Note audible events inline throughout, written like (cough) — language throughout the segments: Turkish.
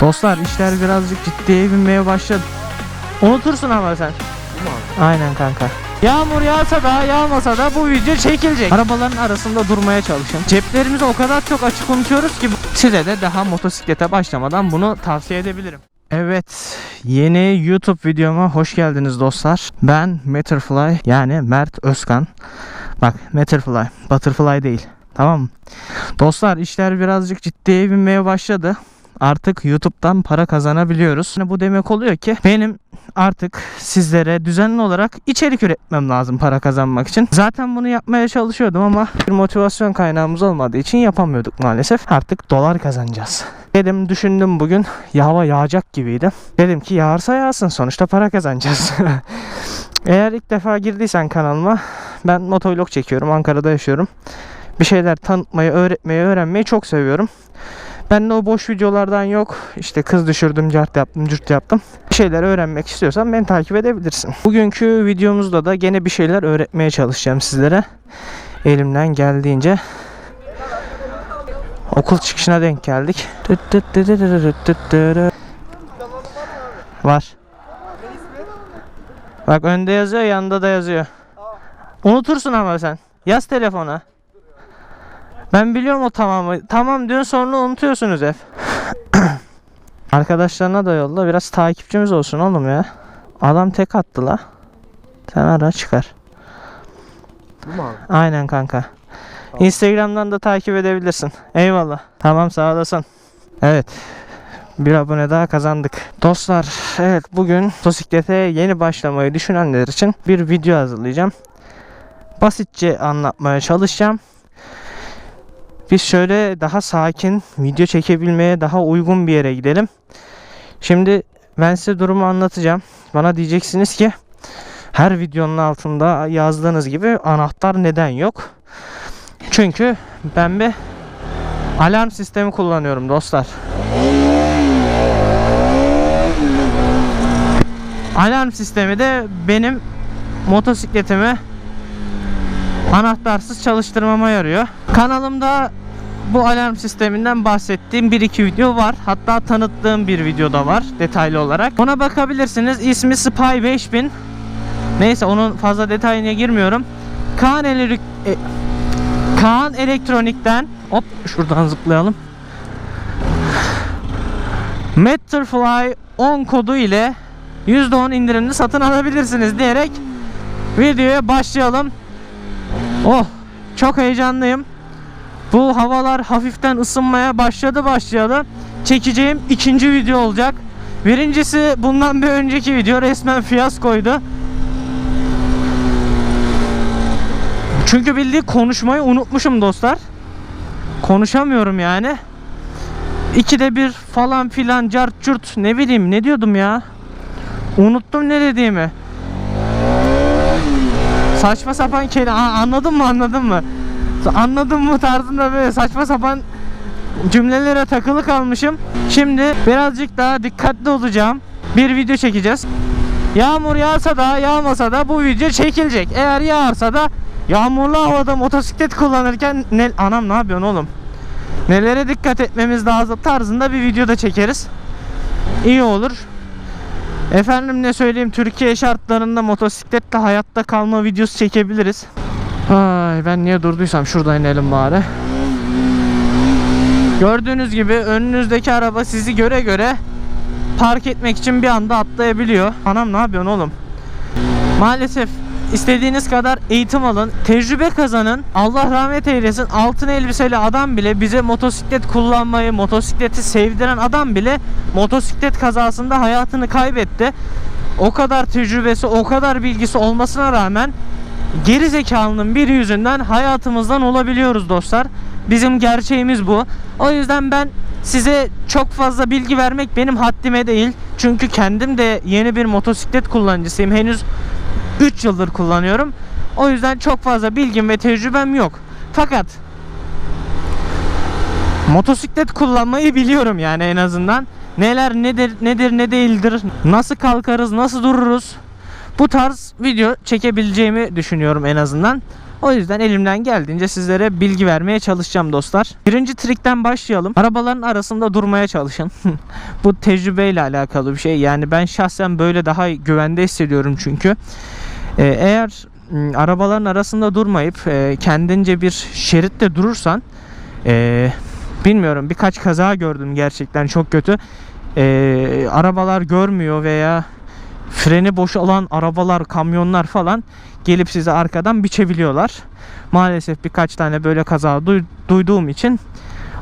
Dostlar işler birazcık ciddiye binmeye başladı. Unutursun ama sen. Aynen kanka. Yağmur yağsa da yağmasa da bu video çekilecek. Arabaların arasında durmaya çalışın. Ceplerimizi o kadar çok açık unutuyoruz ki size de daha motosiklete başlamadan bunu tavsiye edebilirim. Evet, yeni YouTube videoma hoş geldiniz dostlar. Ben Matterfly yani Mert Özkan. Bak Matterfly, Butterfly değil. Tamam mı? Dostlar işler birazcık ciddiye binmeye başladı. Artık YouTube'dan para kazanabiliyoruz. Yani bu demek oluyor ki benim artık sizlere düzenli olarak içerik üretmem lazım para kazanmak için. Zaten bunu yapmaya çalışıyordum ama bir motivasyon kaynağımız olmadığı için yapamıyorduk maalesef. Artık dolar kazanacağız. Dedim düşündüm bugün ya hava yağacak gibiydi. Dedim ki yağarsa yağsın sonuçta para kazanacağız. (laughs) Eğer ilk defa girdiysen kanalıma ben motovlog çekiyorum Ankara'da yaşıyorum. Bir şeyler tanıtmayı, öğretmeyi, öğrenmeyi çok seviyorum. Ben de o boş videolardan yok. İşte kız düşürdüm, cart yaptım, cürt yaptım. Bir şeyler öğrenmek istiyorsan beni takip edebilirsin. Bugünkü videomuzda da gene bir şeyler öğretmeye çalışacağım sizlere. Elimden geldiğince. Okul çıkışına denk geldik. Var. Bak önde yazıyor, yanında da yazıyor. Unutursun ama sen. Yaz telefona. Ben biliyorum o tamamı. Tamam diyorsun sonra unutuyorsunuz hep. (coughs) Arkadaşlarına da yolla biraz takipçimiz olsun oğlum ya. Adam tek attı la. Sen ara çıkar. Aynen kanka. Instagram'dan da takip edebilirsin. Eyvallah. Tamam sağ olasın. Evet. Bir abone daha kazandık. Dostlar evet bugün motosiklete yeni başlamayı düşünenler için bir video hazırlayacağım. Basitçe anlatmaya çalışacağım. Biz şöyle daha sakin video çekebilmeye daha uygun bir yere gidelim. Şimdi ben size durumu anlatacağım. Bana diyeceksiniz ki her videonun altında yazdığınız gibi anahtar neden yok? Çünkü ben bir alarm sistemi kullanıyorum dostlar. Alarm sistemi de benim motosikletimi anahtarsız çalıştırmama yarıyor. Kanalımda bu alarm sisteminden bahsettiğim bir iki video var. Hatta tanıttığım bir video da var detaylı olarak. Ona bakabilirsiniz. İsmi Spy 5000. Neyse onun fazla detayına girmiyorum. Kaan, Elektrik e, Kaan Elektronik'ten hop şuradan zıplayalım. Matterfly 10 kodu ile %10 indirimli satın alabilirsiniz diyerek videoya başlayalım. Oh çok heyecanlıyım. Bu havalar hafiften ısınmaya başladı başladı. Çekeceğim ikinci video olacak. Birincisi bundan bir önceki video resmen fiyaskoydu. Çünkü bildiği konuşmayı unutmuşum dostlar. Konuşamıyorum yani. İkide bir falan filan cart curt ne bileyim ne diyordum ya. Unuttum ne dediğimi. Saçma sapan kelime anladın mı anladın mı? Anladın mı tarzında böyle saçma sapan cümlelere takılı kalmışım. Şimdi birazcık daha dikkatli olacağım. Bir video çekeceğiz. Yağmur yağsa da yağmasa da bu video çekilecek. Eğer yağarsa da yağmurlu havada motosiklet kullanırken ne anam ne yapıyorsun oğlum? Nelere dikkat etmemiz lazım tarzında bir video da çekeriz. İyi olur. Efendim ne söyleyeyim Türkiye şartlarında motosikletle hayatta kalma videosu çekebiliriz. Ay ben niye durduysam şuradan inelim bari. Gördüğünüz gibi önünüzdeki araba sizi göre göre park etmek için bir anda atlayabiliyor. Anam ne yapıyorsun oğlum? Maalesef istediğiniz kadar eğitim alın, tecrübe kazanın. Allah rahmet eylesin. Altın elbiseli adam bile bize motosiklet kullanmayı, motosikleti sevdiren adam bile motosiklet kazasında hayatını kaybetti. O kadar tecrübesi, o kadar bilgisi olmasına rağmen geri zekalının biri yüzünden hayatımızdan olabiliyoruz dostlar. Bizim gerçeğimiz bu. O yüzden ben size çok fazla bilgi vermek benim haddime değil. Çünkü kendim de yeni bir motosiklet kullanıcısıyım. Henüz 3 yıldır kullanıyorum. O yüzden çok fazla bilgim ve tecrübem yok. Fakat motosiklet kullanmayı biliyorum yani en azından. Neler nedir nedir ne değildir, nasıl kalkarız, nasıl dururuz. Bu tarz video çekebileceğimi düşünüyorum en azından. O yüzden elimden geldiğince sizlere bilgi vermeye çalışacağım dostlar. Birinci trikten başlayalım. Arabaların arasında durmaya çalışın. (laughs) Bu tecrübeyle alakalı bir şey. Yani ben şahsen böyle daha güvende hissediyorum çünkü. Ee, eğer m, arabaların arasında durmayıp e, kendince bir şeritte durursan e, bilmiyorum birkaç kaza gördüm gerçekten çok kötü. E, arabalar görmüyor veya freni boş olan arabalar, kamyonlar falan gelip sizi arkadan biçebiliyorlar. Maalesef birkaç tane böyle kaza duy- duyduğum için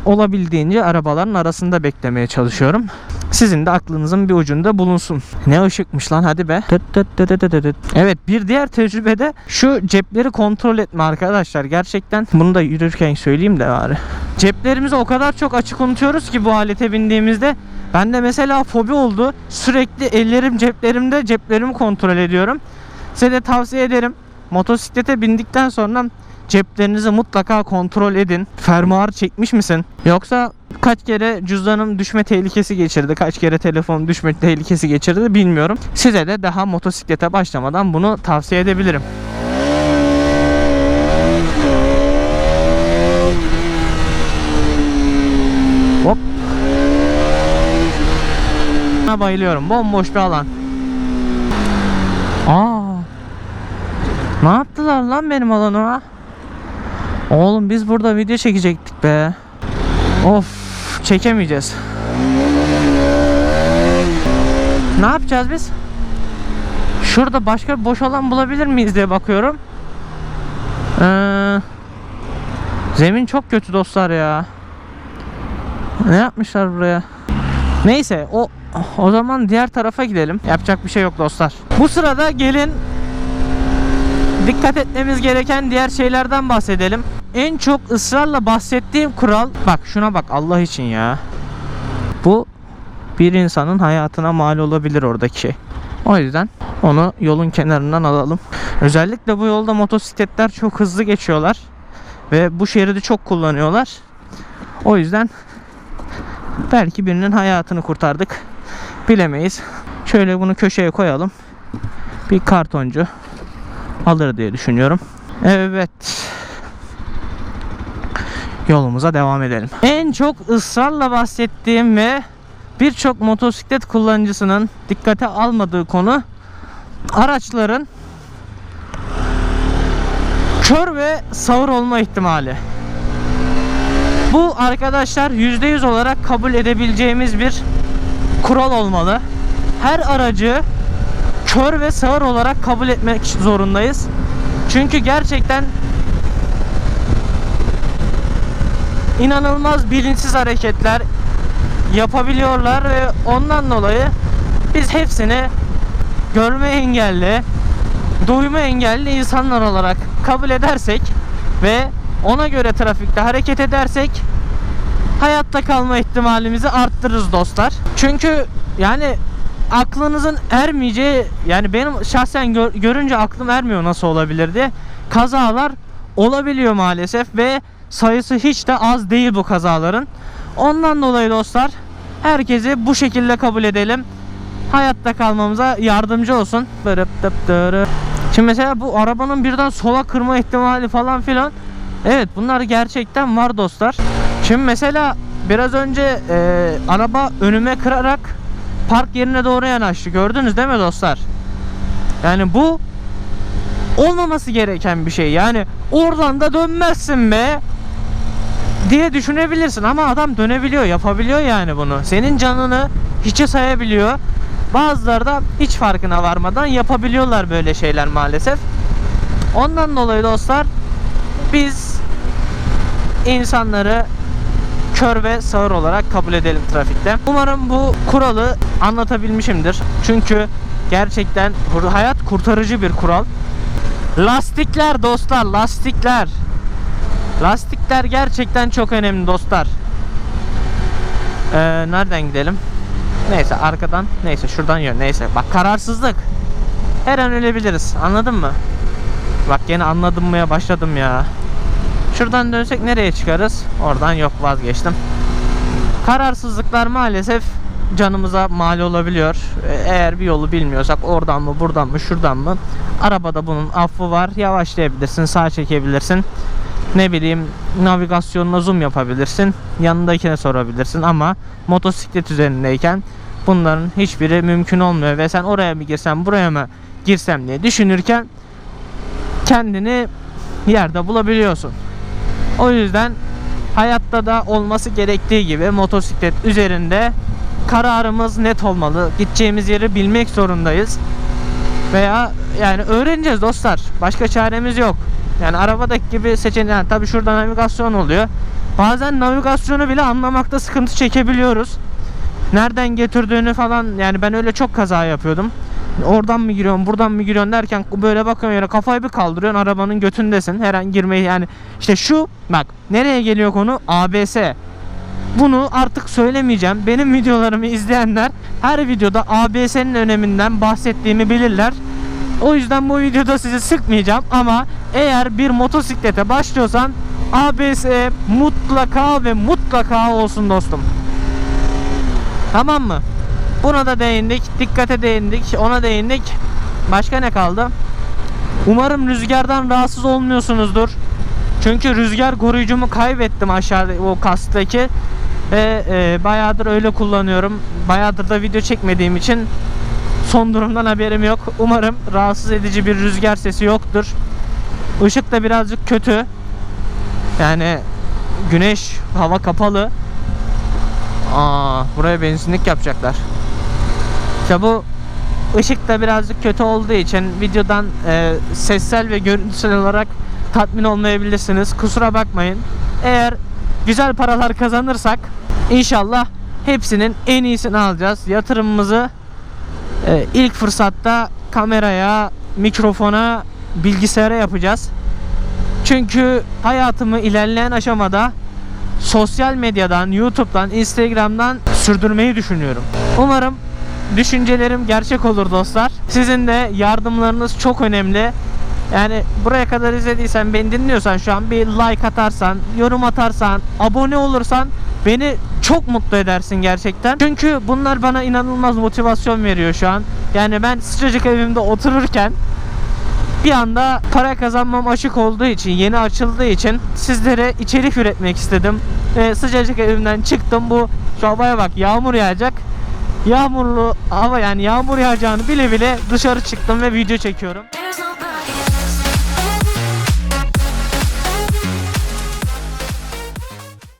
olabildiğince arabaların arasında beklemeye çalışıyorum. Sizin de aklınızın bir ucunda bulunsun. Ne ışıkmış lan hadi be. Evet bir diğer tecrübede şu cepleri kontrol etme arkadaşlar. Gerçekten bunu da yürürken söyleyeyim de bari. Ceplerimizi o kadar çok açık unutuyoruz ki bu alete bindiğimizde. Ben de mesela fobi oldu. Sürekli ellerim ceplerimde ceplerimi kontrol ediyorum. Size de tavsiye ederim. Motosiklete bindikten sonra ceplerinizi mutlaka kontrol edin. Fermuar çekmiş misin? Yoksa kaç kere cüzdanım düşme tehlikesi geçirdi, kaç kere telefon düşme tehlikesi geçirdi bilmiyorum. Size de daha motosiklete başlamadan bunu tavsiye edebilirim. Buna bayılıyorum. Bomboş bir alan. Aa. Ne yaptılar lan benim alanıma? Oğlum biz burada video çekecektik be. Of çekemeyeceğiz. Ne yapacağız biz? Şurada başka bir boş alan bulabilir miyiz diye bakıyorum. Ee, zemin çok kötü dostlar ya. Ne yapmışlar buraya? Neyse o o zaman diğer tarafa gidelim. Yapacak bir şey yok dostlar. Bu sırada gelin dikkat etmemiz gereken diğer şeylerden bahsedelim. En çok ısrarla bahsettiğim kural bak şuna bak Allah için ya. Bu bir insanın hayatına mal olabilir oradaki. O yüzden onu yolun kenarından alalım. Özellikle bu yolda motosikletler çok hızlı geçiyorlar ve bu şeridi çok kullanıyorlar. O yüzden belki birinin hayatını kurtardık. Bilemeyiz. Şöyle bunu köşeye koyalım. Bir kartoncu alır diye düşünüyorum. Evet. Yolumuza devam edelim. En çok ısrarla bahsettiğim ve birçok motosiklet kullanıcısının dikkate almadığı konu araçların kör ve sağır olma ihtimali. Bu arkadaşlar %100 olarak kabul edebileceğimiz bir kural olmalı. Her aracı kör ve sağır olarak kabul etmek zorundayız. Çünkü gerçekten inanılmaz bilinçsiz hareketler yapabiliyorlar ve ondan dolayı biz hepsini görme engelli, duyma engelli insanlar olarak kabul edersek ve ona göre trafikte hareket edersek hayatta kalma ihtimalimizi arttırırız dostlar. Çünkü yani aklınızın ermeyeceği yani benim şahsen gör- görünce aklım ermiyor nasıl olabilir diye kazalar olabiliyor maalesef ve sayısı hiç de az değil bu kazaların. Ondan dolayı dostlar herkesi bu şekilde kabul edelim. Hayatta kalmamıza yardımcı olsun. Şimdi mesela bu arabanın birden sola kırma ihtimali falan filan. Evet bunlar gerçekten var dostlar. Şimdi mesela biraz önce e, araba önüme kırarak park yerine doğru yanaştı. Gördünüz değil mi dostlar? Yani bu olmaması gereken bir şey. Yani oradan da dönmezsin be diye düşünebilirsin ama adam dönebiliyor, yapabiliyor yani bunu. Senin canını hiçe sayabiliyor. Bazıları da hiç farkına varmadan yapabiliyorlar böyle şeyler maalesef. Ondan dolayı dostlar biz insanları kör ve sağır olarak kabul edelim trafikte. Umarım bu kuralı anlatabilmişimdir. Çünkü gerçekten hayat kurtarıcı bir kural. Lastikler dostlar, lastikler. Lastikler gerçekten çok önemli dostlar. Ee, nereden gidelim? Neyse arkadan, neyse şuradan yön. Neyse bak kararsızlık. Her an ölebiliriz. Anladın mı? Bak yine anladım mıya başladım ya. Şuradan dönsek nereye çıkarız? Oradan yok vazgeçtim. Kararsızlıklar maalesef canımıza mal olabiliyor. E, Eğer bir yolu bilmiyorsak oradan mı buradan mı şuradan mı arabada bunun affı var. Yavaşlayabilirsin, sağ çekebilirsin. Ne bileyim navigasyonuna zoom yapabilirsin. Yanındakine sorabilirsin ama motosiklet üzerindeyken bunların hiçbiri mümkün olmuyor ve sen oraya mı girsem buraya mı girsem diye düşünürken kendini yerde bulabiliyorsun. O yüzden hayatta da olması gerektiği gibi motosiklet üzerinde kararımız net olmalı. Gideceğimiz yeri bilmek zorundayız. Veya yani öğreneceğiz dostlar. Başka çaremiz yok. Yani arabadaki gibi seçenek yani tabii şurada navigasyon oluyor. Bazen navigasyonu bile anlamakta sıkıntı çekebiliyoruz. Nereden götürdüğünü falan yani ben öyle çok kaza yapıyordum. Oradan mı giriyorsun, buradan mı giriyorsun derken böyle bakıyorsun yere kafayı bir kaldırıyorsun arabanın götündesin. Her an girmeyi yani işte şu bak nereye geliyor konu ABS. Bunu artık söylemeyeceğim. Benim (laughs) videolarımı izleyenler her videoda ABS'nin öneminden bahsettiğimi bilirler. O yüzden bu videoda sizi sıkmayacağım ama eğer bir motosiklete başlıyorsan ABS mutlaka ve mutlaka olsun dostum. Tamam mı? Buna da değindik, dikkate değindik, ona değindik. Başka ne kaldı? Umarım rüzgardan rahatsız olmuyorsunuzdur. Çünkü rüzgar koruyucumu kaybettim aşağıda o kasttaki. Ve e, bayağıdır öyle kullanıyorum. Bayağıdır da video çekmediğim için son durumdan haberim yok. Umarım rahatsız edici bir rüzgar sesi yoktur. Işık da birazcık kötü. Yani güneş, hava kapalı. Aa, buraya benzinlik yapacaklar. İşte bu ışık da birazcık kötü olduğu için videodan e, sessel ve görüntüsel olarak tatmin olmayabilirsiniz. Kusura bakmayın. Eğer güzel paralar kazanırsak inşallah hepsinin en iyisini alacağız. Yatırımımızı e, ilk fırsatta kameraya, mikrofona, bilgisayara yapacağız. Çünkü hayatımı ilerleyen aşamada sosyal medyadan, YouTube'dan, Instagram'dan sürdürmeyi düşünüyorum. Umarım düşüncelerim gerçek olur dostlar. Sizin de yardımlarınız çok önemli. Yani buraya kadar izlediysen, beni dinliyorsan şu an bir like atarsan, yorum atarsan, abone olursan beni çok mutlu edersin gerçekten. Çünkü bunlar bana inanılmaz motivasyon veriyor şu an. Yani ben sıcacık evimde otururken bir anda para kazanmam açık olduğu için, yeni açıldığı için sizlere içerik üretmek istedim. Ve sıcacık evimden çıktım. Bu şu havaya bak yağmur yağacak. Yağmurlu hava yani yağmur yağacağını bile bile dışarı çıktım ve video çekiyorum.